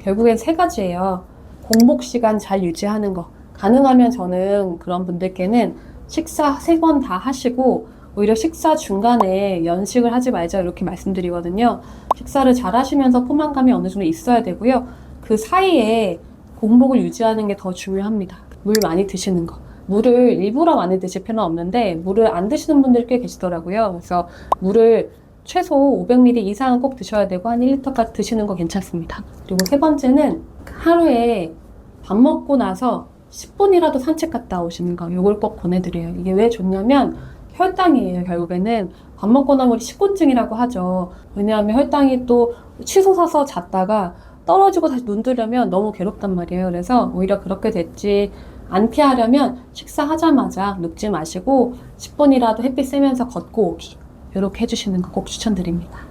결국엔 세 가지예요. 공복 시간 잘 유지하는 거. 가능하면 저는 그런 분들께는 식사 세 번 다 하시고 오히려 식사 중간에 연식을 하지 말자 이렇게 말씀드리거든요. 식사를 잘 하시면서 포만감이 어느 정도 있어야 되고요. 그 사이에 공복을 유지하는 게 더 중요합니다. 물 많이 드시는 거. 물을 일부러 많이 드실 필요는 없는데 물을 안 드시는 분들이 꽤 계시더라고요. 그래서 물을 최소 500ml 이상은 꼭 드셔야 되고 한 1리터까지 드시는 거 괜찮습니다. 그리고 세 번째는 하루에 밥 먹고 나서 10분이라도 산책 갔다 오시는 거 이걸 꼭 권해드려요. 이게 왜 좋냐면 혈당이에요. 결국에는 밥 먹고 나면 식곤증이라고 하죠. 왜냐하면 혈당이 또 치솟아서 잤다가 떨어지고 다시 눈 뜨려면 너무 괴롭단 말이에요. 그래서 오히려 그렇게 됐지 안 피하려면 식사하자마자 눕지 마시고 10분이라도 햇빛 쐬면서 걷고 오기 이렇게 해주시는 거 꼭 추천드립니다.